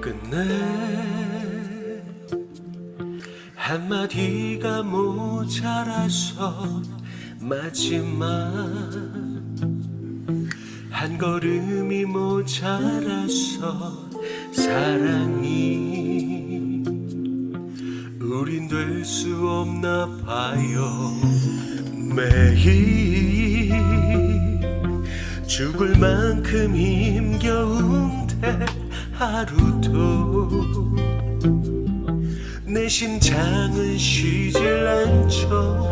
끝내. 한마디가 모자라서 마지막. 한 걸음이 모자라서 사랑이 우린 될 수 없나 봐요. 매일 죽을 만큼 힘겨운데 하루도 내 심장은 쉬질 않죠.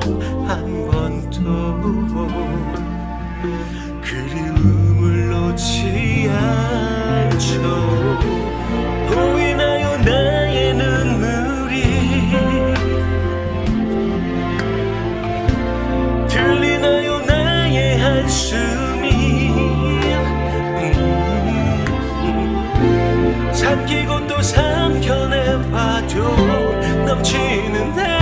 Thế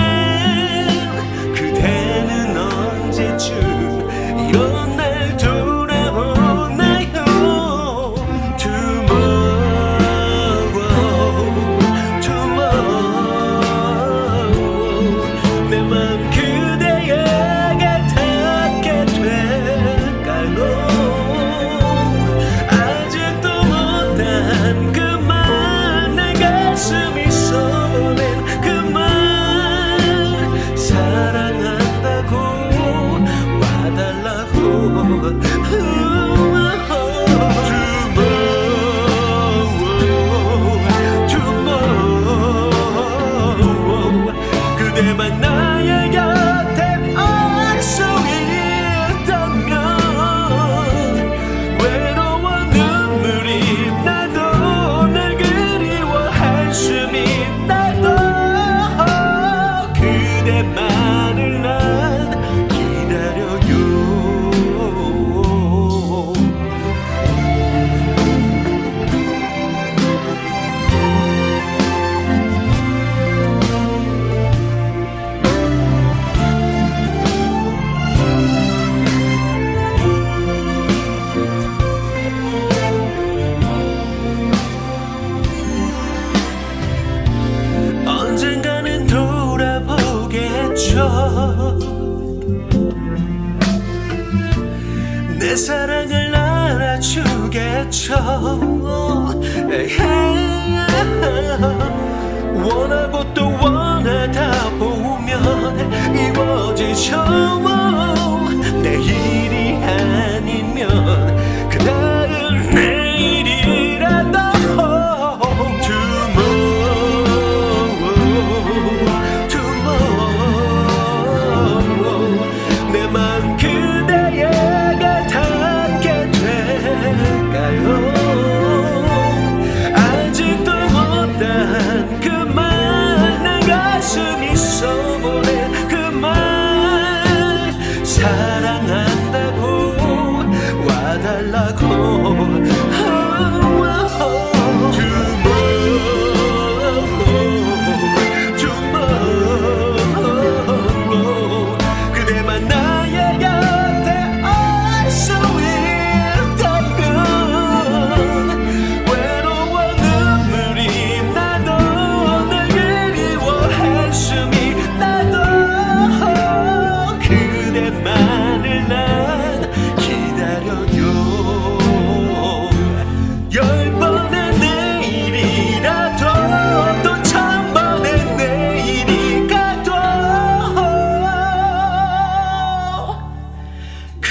下一个 사랑을 알아주겠죠 hey, yeah. 사랑.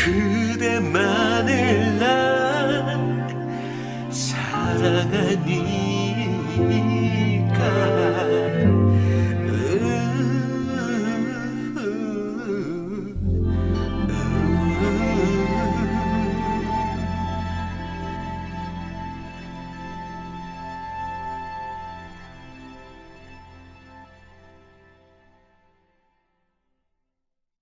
그대만을 난 사랑하니.